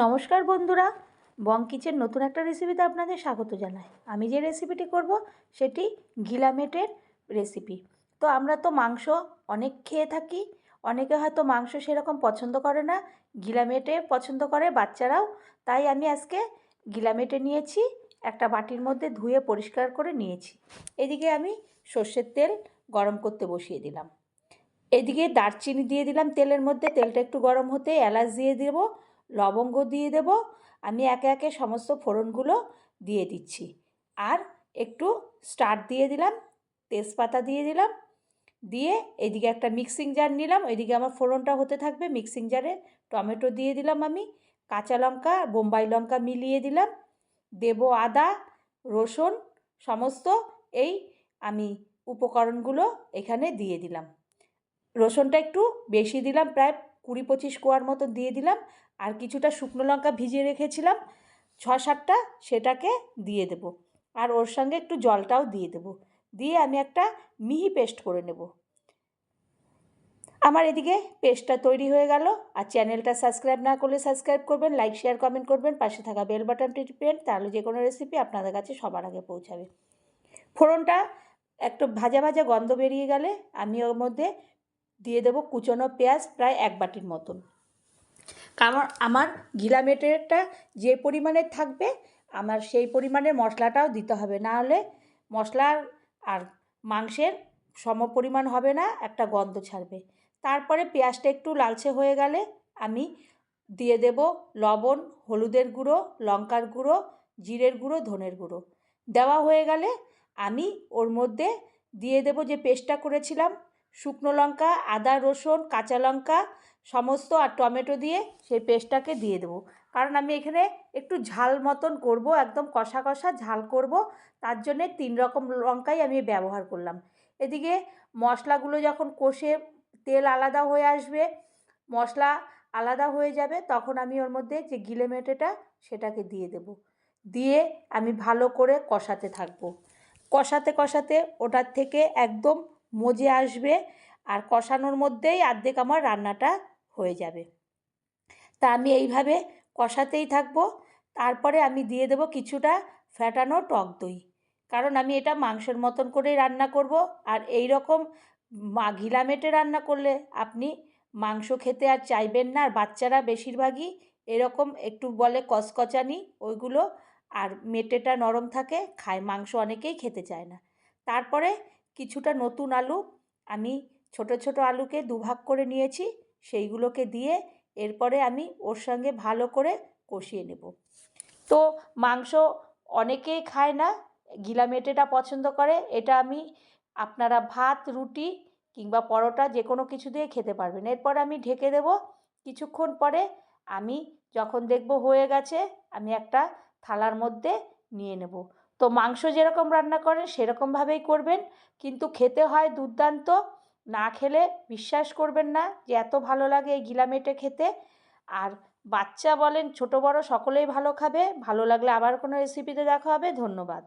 নমস্কার বন্ধুরা, বং কিচেন নতুন একটা রেসিপিতে আপনাদের স্বাগত জানাই। আমি যে রেসিপিটি করব, সেটি গিলামেটের রেসিপি তো আমরা তো মাংস অনেক খেয়ে থাকি, অনেকে হয়তো মাংস সেরকম পছন্দ করে না গিলামেটে পছন্দ করে বাচ্চারাও, তাই আমি আজকে গিলামেটে নিয়েছি, একটা বাটির মধ্যে ধুয়ে পরিষ্কার করে নিয়েছি। এদিকে আমি সর্ষের তেল গরম করতে বসিয়ে দিলাম। এদিকে দারচিনি দিয়ে দিলাম তেলের মধ্যে, তেলটা একটু গরম হতে এলাচ দিয়ে দেবো লবঙ্গ দিয়ে দেব। আমি একে একে সমস্ত ফোড়নগুলো দিয়ে দিচ্ছি। আর একটু স্টার দিয়ে দিলাম, তেজপাতা দিয়ে দিলাম। দিয়ে এদিকে একটা মিক্সিং জার নিলাম। এদিকে আমার ফোড়নটা হতে থাকবে। মিক্সিং জারে টমেটো দিয়ে দিলাম আমি। কাঁচা লঙ্কা, বোম্বাই লঙ্কা মিলিয়ে দিলাম। দেব আদা, রসুন, সমস্ত এই আমি উপকরণগুলো এখানে দিয়ে দিলাম। রসুনটা একটু বেশি দিলাম প্রায় কুড়ি পঁচিশ কোয়ার মতো দিয়ে দিলাম। আর কিছুটা শুকনো লঙ্কা ভিজিয়ে রেখেছিলাম। ছ সাতটা সেটাকে দিয়ে দেব। আর ওর সঙ্গে একটু জলটাও দিয়ে দেব। দিয়ে আমি একটা মিহি পেস্ট করে নেব। আমার এদিকে পেস্টটা তৈরি হয়ে গেল। আর চ্যানেলটা সাবস্ক্রাইব না করলে সাবস্ক্রাইব করবেন, লাইক, শেয়ার, কমেন্ট করবেন, পাশে থাকা বেল বাটনটি টিপবেন, তাহলে যে কোনো রেসিপি আপনাদের কাছে সবার আগে পৌঁছাবে। ফোড়নটা একটু ভাজা ভাজা গন্ধ বেরিয়ে গেলে আমি ওর মধ্যে দিয়ে দেবো কুচনো পেঁয়াজ প্রায় এক বাটির মতন। কারণ আমার ঘিলা মেটেরটা যে পরিমাণে থাকবে, আমার সেই পরিমাণের মশলাটাও দিতে হবে। না হলে মশলার আর মাংসের সম পরিমাণ হবে না, একটা গন্ধ ছাড়বে। তারপরে পেঁয়াজটা একটু লালচে হয়ে গেলে আমি দিয়ে দেব লবণ, হলুদের গুঁড়ো, লঙ্কার গুঁড়ো, জিরের গুঁড়ো, ধনের গুঁড়ো। দেওয়া হয়ে গেলে আমি ওর মধ্যে দিয়ে দেব যে পেস্টটা করেছিলাম শুকনো লঙ্কা, আদা, রসুন, কাঁচা লঙ্কা সমস্ত আর টমেটো দিয়ে সেই পেস্টটাকে দিয়ে দেবো। কারণ আমি এখানে একটু ঝাল মতন করব, একদম কষা কষা ঝাল করব, তার জন্যে তিন রকম লঙ্কাই আমি ব্যবহার করলাম। এদিকে মশলাগুলো যখন কষে তেল আলাদা হয়ে আসবে, মশলা আলাদা হয়ে যাবে, তখন আমি ওর মধ্যে যে গিলে মেটেটা সেটাকে দিয়ে দেব। দিয়ে আমি ভালো করে কষাতে থাকব। কষাতে কষাতে ওটার থেকে একদম মজে আসবে আর কষানোর মধ্যেই আর্ধেক আমার রান্নাটা হয়ে যাবে। তা আমি এইভাবে কষাতেই থাকব। তারপরে আমি দিয়ে দেবো কিছুটা ফ্যাটানো টক দই। কারণ আমি এটা মাংসের মতন করেই রান্না করব। আর এই রকম ঘিলা মেটে রান্না করলে আপনি মাংস খেতে আর চাইবেন না। আর বাচ্চারা বেশিরভাগই এরকম একটু বলে কচকচানি ওইগুলো আর মেটেটা নরম থাকে, খায়। মাংস অনেকেই খেতে চায় না। তারপরে কিছুটা নতুন আলু, আমি ছোট ছোট আলুকে দুভাগ করে নিয়েছি, সেইগুলোকে দিয়ে এরপরে আমি ওর সঙ্গে ভালো করে কষিয়ে নেব। তো মাংস অনেকেই খায় না গিলামেটেটা পছন্দ করে, এটা আমি আপনারা ভাত, রুটি কিংবা পরোটা যে কোনো কিছু দিয়ে খেতে পারবেন। এরপর আমি ঢেকে দেব, কিছুক্ষণ পরে আমি যখন দেখব হয়ে গেছে, আমি একটা থালার মধ্যে নিয়ে নেব। তো মাংস যেরকম রান্না করেন, সেরকমভাবেই করবেন। কিন্তু খেতে হয় দুর্দান্ত। না খেলে বিশ্বাস করবেন না যে এত ভালো লাগে এই গিলামেটে খেতে। আর বাচ্চা বলেন, ছোট বড় সকলেই ভালো খাবে। ভালো লাগলে আবার কোনো রেসিপিতে দেখা হবে। ধন্যবাদ।